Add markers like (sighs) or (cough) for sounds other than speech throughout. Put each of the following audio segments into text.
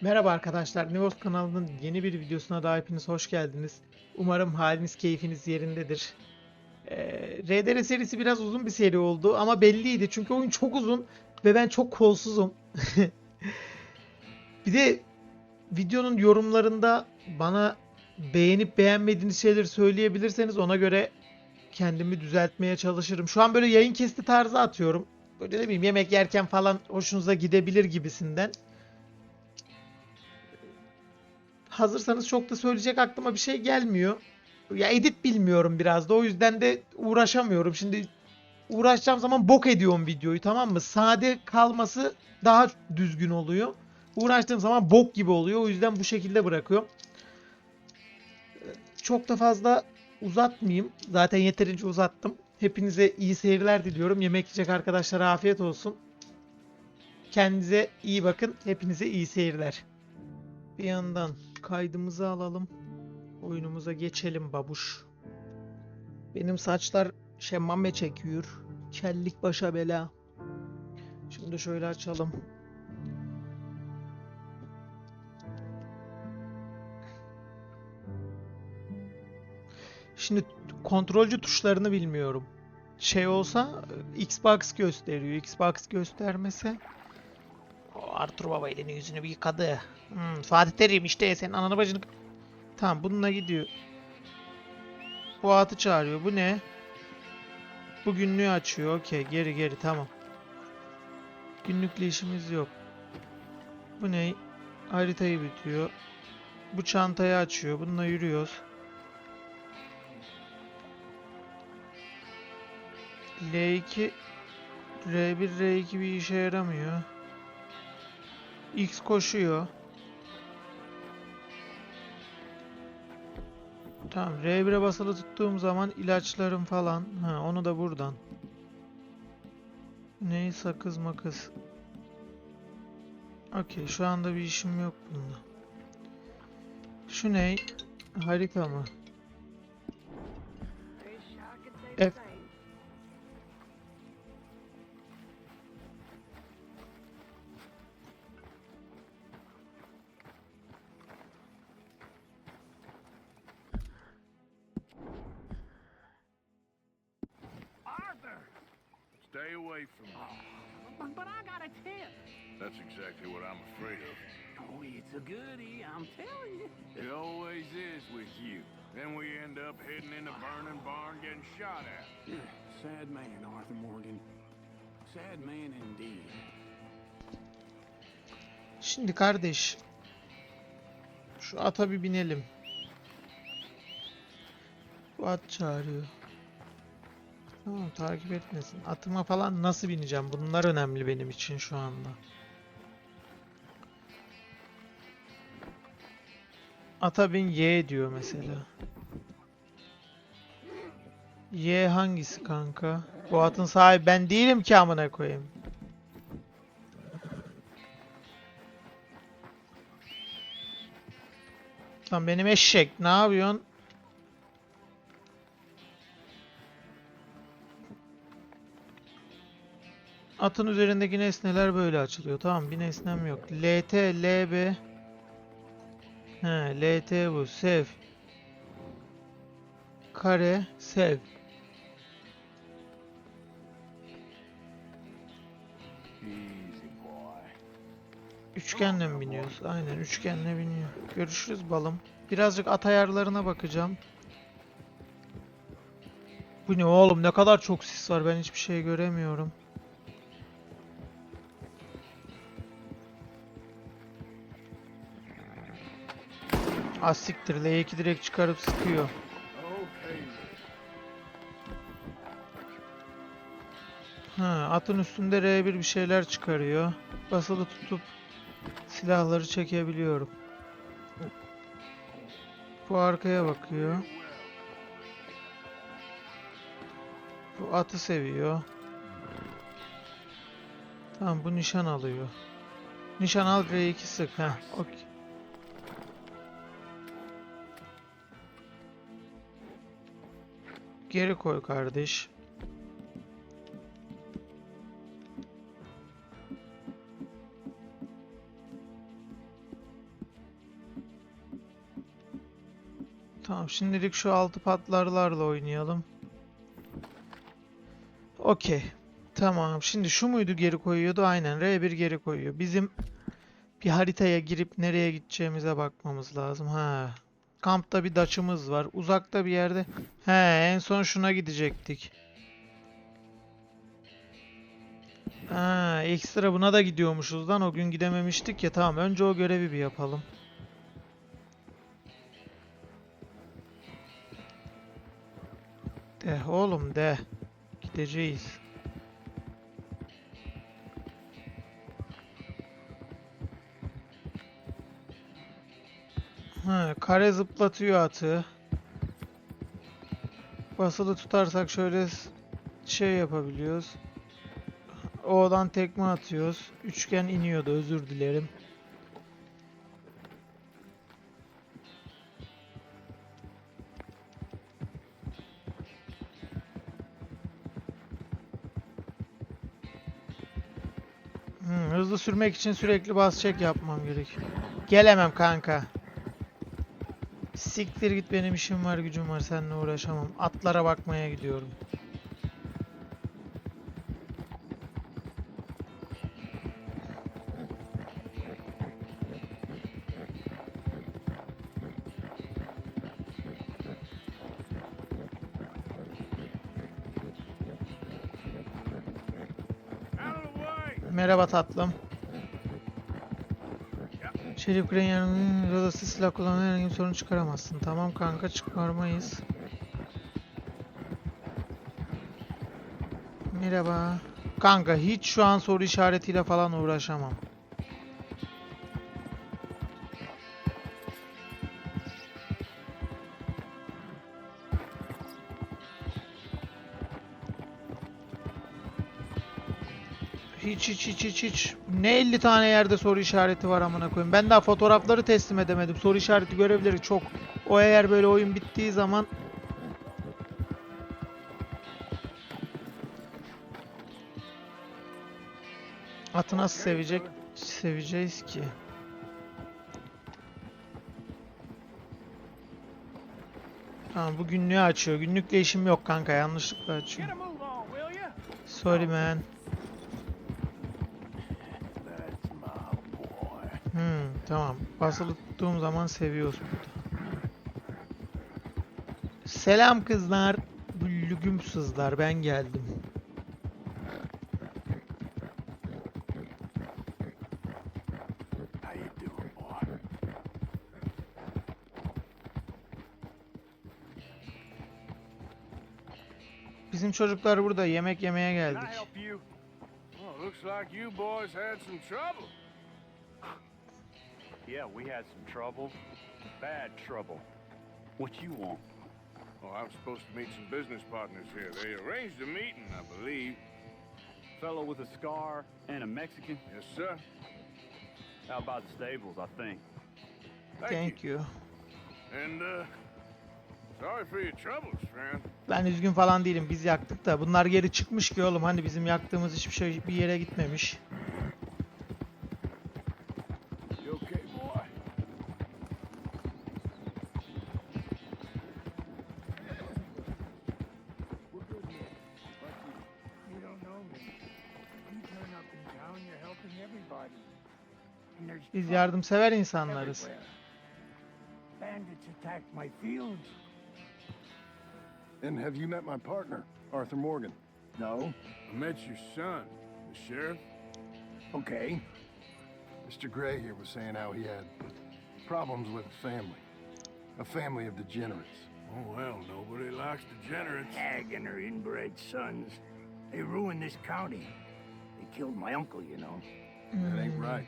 Merhaba arkadaşlar, Nivos kanalının yeni bir videosuna daha hepiniz hoş geldiniz. Umarım haliniz, keyfiniz yerindedir. Ee, RDR serisi biraz uzun bir seri oldu ama belliydi çünkü oyun çok uzun ve ben çok kolsuzum. (laughs) bir de videonun yorumlarında bana beğenip beğenmediğiniz şeyleri söyleyebilirseniz ona göre kendimi düzeltmeye çalışırım. Şu an böyle yayın kesti tarzı atıyorum. Böyle ne bileyim yemek yerken falan hoşunuza gidebilir gibisinden. Hazırsanız çok da söyleyecek aklıma bir şey gelmiyor. Ya edit bilmiyorum biraz da o yüzden de uğraşamıyorum. Şimdi uğraşacağım zaman bok ediyorum videoyu tamam mı? Sade kalması daha düzgün oluyor. Uğraştığım zaman bok gibi oluyor. O yüzden bu şekilde bırakıyorum. Çok da fazla uzatmayayım. Zaten yeterince uzattım. Hepinize iyi seyirler diliyorum. Yemek yiyecek arkadaşlara afiyet olsun. Kendinize iyi bakın. Hepinize iyi seyirler. Bir yandan kaydımızı alalım. Oyunumuza geçelim babuş. Benim saçlar şemmame çekiyor. Kellik başa bela. Şimdi şöyle açalım. Şimdi kontrolcü tuşlarını bilmiyorum. Şey olsa Xbox gösteriyor. Xbox göstermese Artur Baba elini yüzünü bir yıkadı. Hmm, Fatih Terim işte senin ananı bacını... Tamam bununla gidiyor. Bu atı çağırıyor. Bu ne? Bu günlüğü açıyor. Okey geri geri tamam. Günlükle işimiz yok. Bu ne? Haritayı bitiyor. Bu çantayı açıyor. Bununla yürüyoruz. L2 R1 R2 bir işe yaramıyor. X koşuyor. Tamam R1'e basılı tuttuğum zaman ilaçlarım falan. Ha onu da buradan. Ney sakız makız. Okey şu anda bir işim yok bunda. Şu ne? Harita mı? I'm telling you. It always is with you. Then we end up heading in a burning barn getting shot at. (sighs) Sad man, Arthur Morgan. Sad man indeed. Şimdi kardeş. Şu ata bir binelim. Bu at çağırıyor. Tamam takip etmesin. Atıma falan nasıl bineceğim? Bunlar önemli benim için şu anda. Ata bin Y diyor mesela. Y hangisi kanka? Bu atın sahibi ben değilim ki amına koyayım. Lan benim eşek ne yapıyorsun? Atın üzerindeki nesneler böyle açılıyor. Tamam bir nesnem yok. LT, LB. He, LT bu. Sev. Kare, sev. Üçgenle mi biniyoruz? Aynen üçgenle biniyor. Görüşürüz balım. Birazcık at ayarlarına bakacağım. Bu ne oğlum ne kadar çok sis var ben hiçbir şey göremiyorum. Az siktir L2 direkt çıkarıp sıkıyor. Ha, atın üstünde R1 bir şeyler çıkarıyor. Basılı tutup silahları çekebiliyorum. Bu arkaya bakıyor. Bu atı seviyor. Tamam bu nişan alıyor. Nişan al R2 sık. Heh, okey. Geri koy kardeş. Tamam şimdilik şu altı patlarlarla oynayalım. Okey. Tamam şimdi şu muydu geri koyuyordu? Aynen R1 geri koyuyor. Bizim bir haritaya girip nereye gideceğimize bakmamız lazım. Ha Kampta bir daçımız var. Uzakta bir yerde. He, en son şuna gidecektik. Ha, ekstra buna da gidiyormuşuz lan. O gün gidememiştik ya. Tamam, önce o görevi bir yapalım. De oğlum de. Gideceğiz. Kare zıplatıyor atı. Basılı tutarsak şöyle şey yapabiliyoruz. O'dan tekme atıyoruz. Üçgen iniyordu özür dilerim. Hmm, hızlı sürmek için sürekli bas çek yapmam gerek. Gelemem kanka. Siktir git benim işim var gücüm var seninle uğraşamam. Atlara bakmaya gidiyorum. Merhaba tatlım. Şerif Ukrayna'nın rodası silah kullanan herhangi bir sorun çıkaramazsın. Tamam kanka çıkarmayız. Merhaba. Kanka hiç şu an soru işaretiyle falan uğraşamam. Hiç hiç hiç hiç hiç. Ne 50 tane yerde soru işareti var amına koyayım. Ben daha fotoğrafları teslim edemedim. Soru işareti görevleri çok. O eğer böyle oyun bittiği zaman Atı nasıl sevecek seveceğiz ki? Tamam bu günlüğü açıyor. Günlükle işim yok kanka yanlışlıkla açıyor. Sorry man. That's my boy. Hmm, tamam. Basılı tuttuğum zaman seviyoruz burada. Selam kızlar. Lügümsüzler ben geldim. Bizim çocuklar burada yemek yemeye geldik. Yeah, we had some trouble. Bad trouble. What you want? Oh, I'm supposed to meet some business partners here. They arranged a meeting, I believe. Fellow with a scar and a Mexican? Yes, sir. Out by the stables, I think. Thank, Thank you. you. And, uh, sorry for your troubles, friend. Ben üzgün falan değilim. Biz yaktık da bunlar geri çıkmış ki oğlum. Hani bizim yaktığımız hiçbir şey bir yere gitmemiş. Biz trouble yardımsever insanlarız. everywhere. Bandits attacked my fields. And have you met my partner, Arthur Morgan? No. I met your son, the sheriff. Okay. Mr. Gray here was saying how he had problems with a family. A family of degenerates. Oh, well, nobody likes degenerates. Hag and her inbred sons. They ruined this county. They killed my uncle, you know. That ain't right.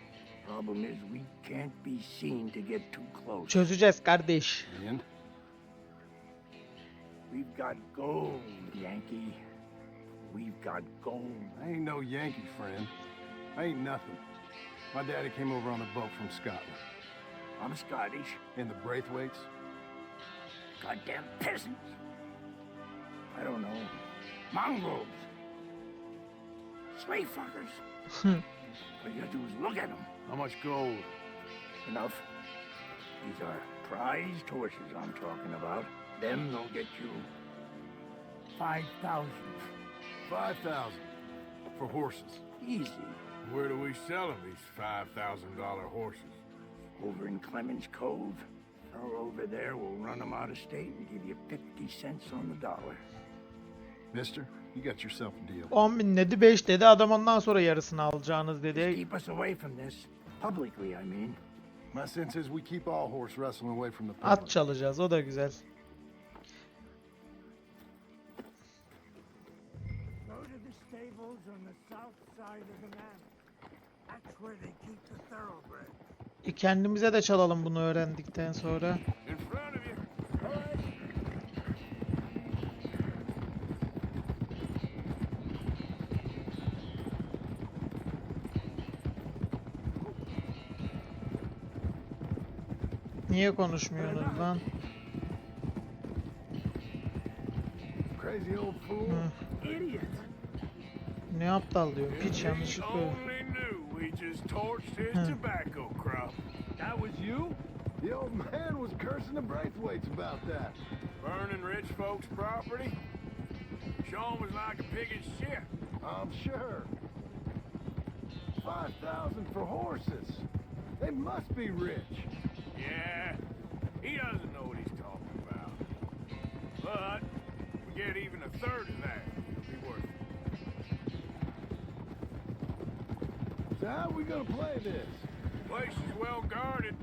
Problem is, we can't be seen to get too close. Çözeceğiz kardeş. And We've got gold, Yankee. We've got gold. I ain't no Yankee friend. I ain't nothing. My daddy came over on a boat from Scotland. I'm Scottish. And the Braithwaites, Goddamn peasants. I don't know. Mongrels. Slave fuckers. (laughs) All you gotta do is look at them. How much gold? Enough. These are Prized horses I'm talking about. Them they'll get you five thousand. 5000 for horses. Easy. Where do we sell 'em, these $5,000 horses? Over in Clemens Cove. Fellow over there will run them out of state and give you 50 cents on the dollar. Mister, you got yourself a deal. 10 bin dedi 5 dedi adam ondan sonra yarısını alacağınız Just dedi. keep us away from this. Publicly, I mean. My sense is we keep all horse wrestling away from the At public. çalacağız o da güzel. Go to the stables on the south side of the manor. That's where they keep the thoroughbred. E kendimize de çalalım bunu öğrendikten sonra. In front Niye konuşmuyorsunuz lan? Crazy old fool. Hı. Idiot! Ne aptal diyor. If Piç yanlışlıkla. only knew we just torched his tobacco crop. That was you? The old man was cursing the Braithwaites about that. Burning rich folks' property. Sean was like a pig in shit. I'm sure. 5000 for horses. They must be rich. Yeah, he doesn't know what he's talking about. But if we get even a third of that, it'll be worth it. So how are we gonna play this? The Place is well guarded,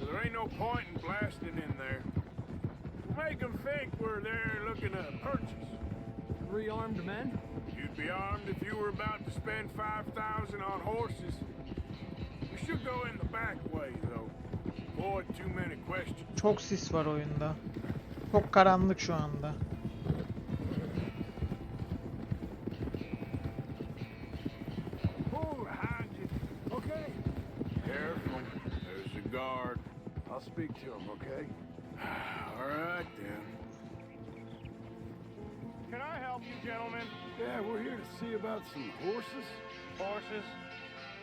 so there ain't no point in blasting in there. We'll make 'em think we're there looking to purchase. Three armed men? You'd be armed if you were about to spend 5000 on horses. We should go in the back way, though. Çok sis var oyunda. Çok karanlık şu anda. Pull behind you. Okay. Careful. There's a guard. I'll speak to him, okay? All right, then. Can I help you, gentlemen? Yeah, we're here to see about some horses. Horses?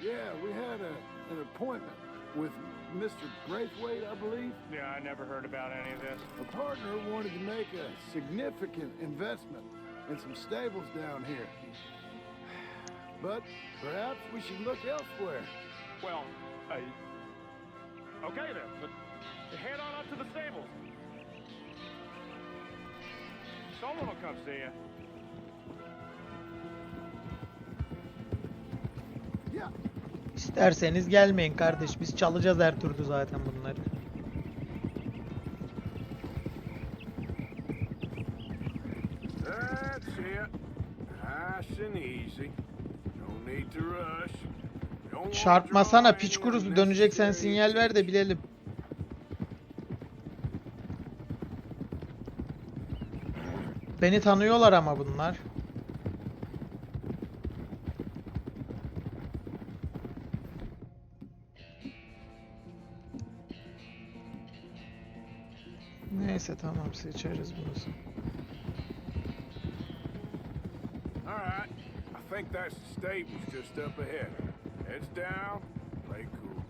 Yeah, we had a, an appointment with Mr. Braithwaite, I believe. Yeah, I never heard about any of this. A partner wanted to make a significant investment in some stables down here. But perhaps we should look elsewhere. Well, I... Okay then, but head on up to the stables. Someone will come see you. Yeah, İsterseniz gelmeyin kardeş. Biz çalacağız her türlü zaten bunları. Çarpmasana piç kurusu döneceksen sinyal ver de bilelim. Beni tanıyorlar ama bunlar. Tamam seçeriz bunu. All right. I think that's the stables just up ahead. Heads down, play cool.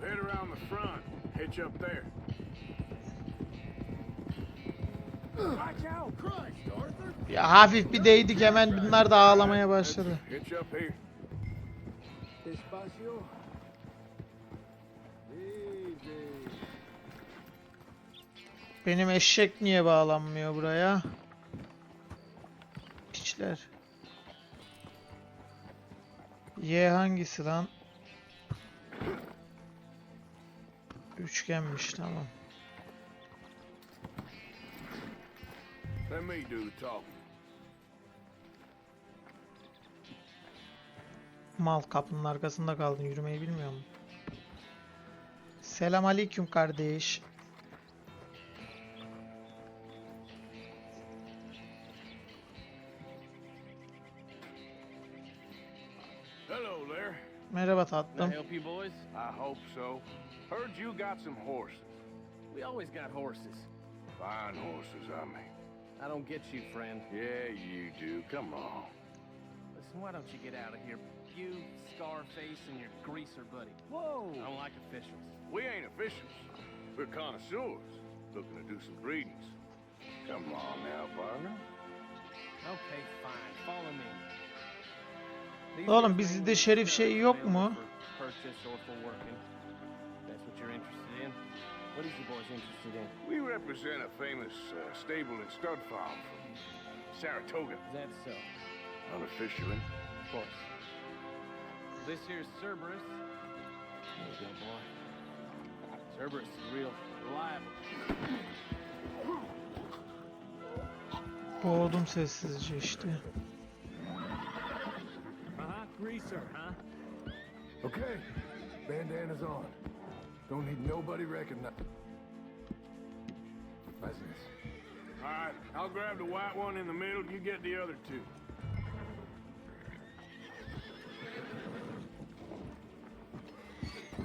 Head around the front, hitch up there. Watch out! Christ, Arthur! Ya hafif bir değdik hemen bunlar da ağlamaya başladı. Hitch up here. despacio. Benim eşek niye bağlanmıyor buraya? Piçler. Y hangisi lan? Üçgenmiş tamam. Let me do the talking. Mal kapının arkasında kaldın yürümeyi bilmiyor musun? Selam aleyküm kardeş. Merhaba Can I tatlım. help you boys? I hope so. Heard you got some horses. We always got horses. Fine horses, I mean. I don't get you, friend. Yeah, you do. Come on. Listen, why don't you get out of here? You, Scarface, and your greaser buddy. Whoa! I don't like officials. We ain't officials. We're connoisseurs, looking to do some breedings. Come on now, partner. Okay, fine. Follow me. Oğlum, bizde şerif şey are yok mu? for Purchase or for working. That's what you're interested in. What is you boys interested in? We represent a famous uh, stable and stud farm from Saratoga. Is that so? Fisherman. Of course. This here's Cerberus. There you go, boy. Cerberus is real reliable. Boğdum sessizce işte. Uh-huh. Huh? Okay, bandana's on. Don't need nobody recognize. Business. All right, I'll grab the white one in the middle. You get the other two.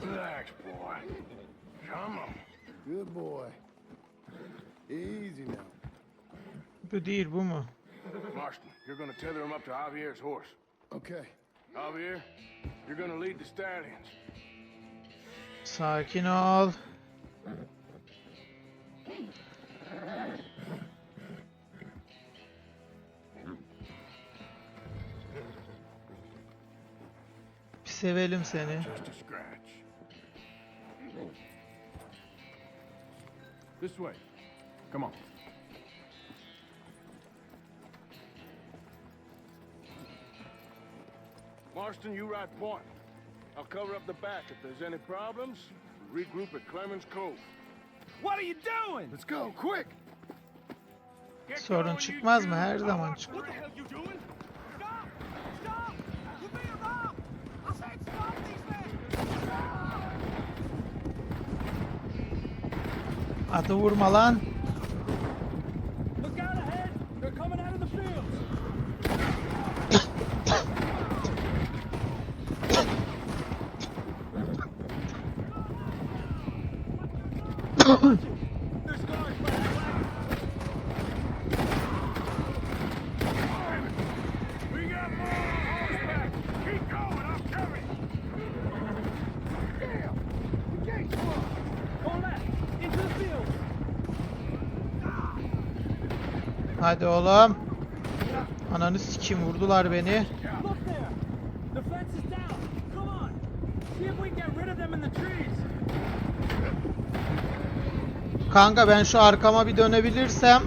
Relax, boy. Come on. Good boy. Easy now. Bu değil bu mu? Marston, you're gonna tether him up to Javier's horse. Okay. Javier, you're gonna lead the stallions. Sakin ol. Bir sevelim seni. Just a scratch. This way. Come on. Marston, you ride point. I'll cover up the back. If there's any problems, regroup at Clemens Cove. What are you doing? Let's go, quick! Get Sorun going, you çıkmaz mı? two. Her I'll zaman watch çıkar. the What Hadi oğlum. Ananı sikim vurdular beni. Kanka ben şu arkama bir dönebilirsem.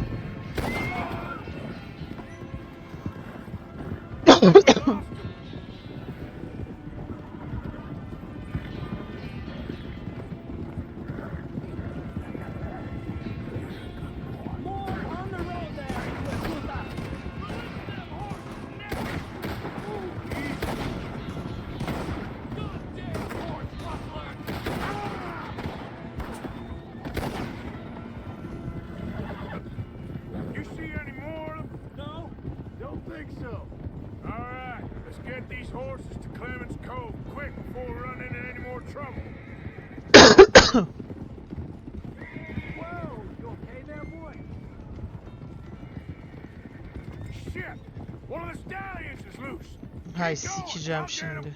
'Em. şimdi.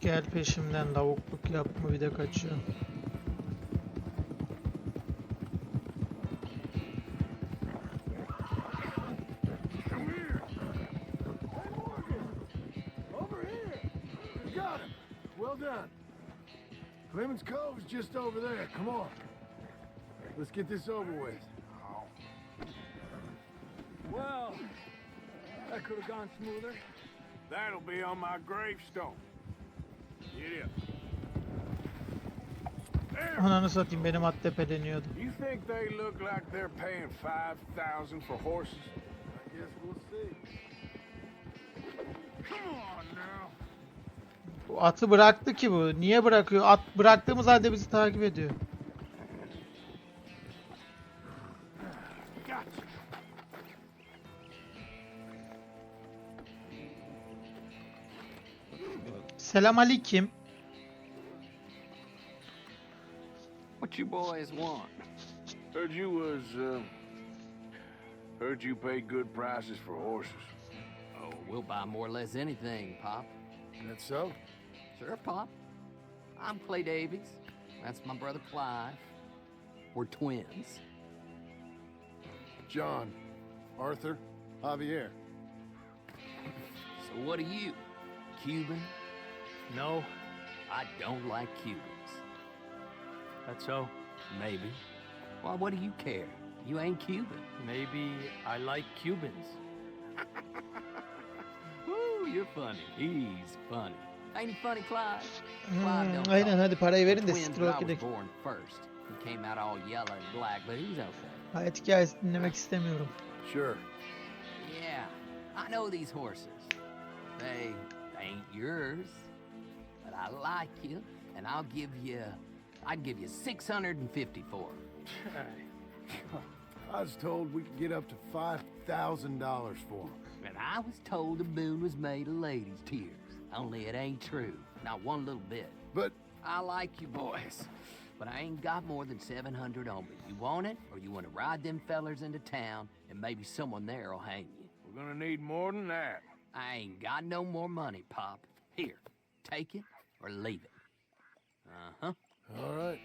Gel peşimden lavukluk yapma bir de kaçıyor. Just over there. Come on. Let's get this over with. Well, that could have gone smoother. That'll be on my gravestone. Get up. There. Ananı satayım benim at tepeleniyordu. You think they look like they're paying 5000 for horses? I guess we'll see. Come on now. Bu atı bıraktı ki bu. Niye bırakıyor? At bıraktığımız halde bizi takip ediyor. Selam aleyküm. What you boys want? Heard you was, uh, heard you pay good prices for horses. Oh, we'll buy more or less anything, Pop. That's so? Sure, Pop. I'm Clay Davies. That's my brother Clive. We're twins. John, Arthur, Javier. So what are you? Cuban? No, I don't like Cubans. that's so. Maybe. Well, what do you care? You ain't Cuban. Maybe I like Cubans. (laughs) Ooh, you're funny. He's funny. Ain't he funny, Clive? Hmm, Clive don't know talk. hadi parayı verin de Twins, siktir but I olup was gidelim. born first. He came out all yellow and black, but he was okay. Hayat hikayesi dinlemek istemiyorum. Sure. Yeah, I know these horses. They ain't yours, but I like you, and I'll give you, I'd give you 650 for 'em. (laughs) I was told we could get up to $5,000 for them. And I was told the moon was made of ladies' tears. Only it ain't true, not one little bit. But I like you boys, but I ain't got more than 700 on me. You want it, or you want to ride them fellers into town, and maybe someone there'll hang you. We're gonna need more than that. I ain't got no more money, Pop. Here, take it or leave it. Uh-huh. all right.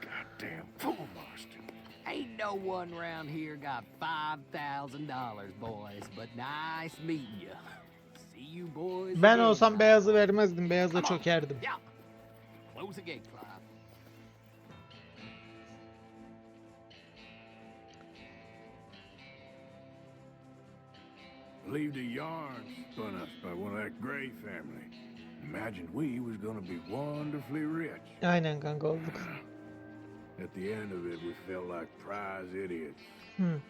Goddamn fool monster. Ain't no one round here got $5,000, boys, but nice meeting you. Ben olsam beyazı vermezdim. Beyazla çökerdim. Close the yarn spun us by one of that Gray family. Imagined we was gonna be wonderfully rich. Aynen kanka olduk. At the end of it, we felt like prize idiots. Hı.